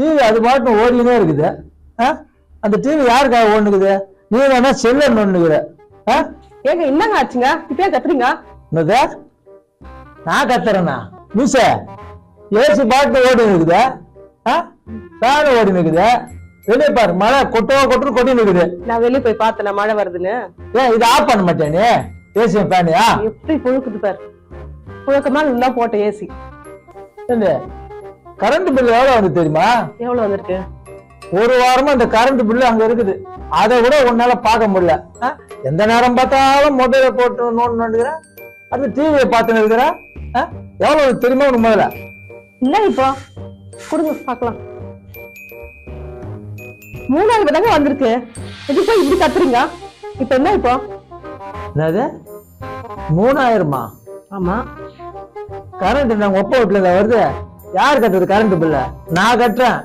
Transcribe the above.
TV அது பாட்டு ஓடினே இருக்குது? அந்த டிவி யாருக்காக ஓடுனுக்குது? நீ வேணா செல்ல நொண்ணுக்குற ஆ? ஏங்க என்னங்க ஆச்சுங்க? இப்பயே கத்துறீங்க என்னது? நான் கத்துறேனா? மிஸ் ஏசி பாட்டு ஓடி இருக்குது ஃபேன் ஓடி இருக்குது வெளியே பாரு மழை கொட்டோ கொட்டு கொட்டி நிக்குது நான் வெளிய போய் பார்த்தேன் மழை வருதுன்னு? ஏன் இதை ஆஃப் பண்ண மாட்டேன் நீ? ஏசி ஃபேனியா எப்படி புழுக்குது பாரு. புழுக்கமா நல்லா போட்ட ஏசி. கரண்ட் பில் எவ்வளவு வந்து தெரியுமா? எவ்வளவு வந்திருக்கு? ஒரு வாரமா இந்த கரண்ட் பில்லு அங்க இருக்குது. அதை கூட உன்னால பார்க்க முடியல? எந்த நேரம் பார்த்தாலும் மொபைல போட்டு நோண்டு நோண்டுகிற அது டிவியை பார்த்துன்னு இருக்கிற? எவ்வளவு தெரியுமா உனக்கு முதல்ல? என்ன இப்போ? கொடுங்க பார்க்கலாம். மூணாயிரம் தாங்க வந்திருக்கு. இது போய் இப்படி கத்துறீங்க? இப்ப என்ன இப்போ? என்னது? மூணாயிரமா? ஆமா. கரண்ட் நாங்க ஒப்ப வீட்டுல வருது? யார் கட்டுறது கரண்ட் பில்ல நான் கட்டுறேன்.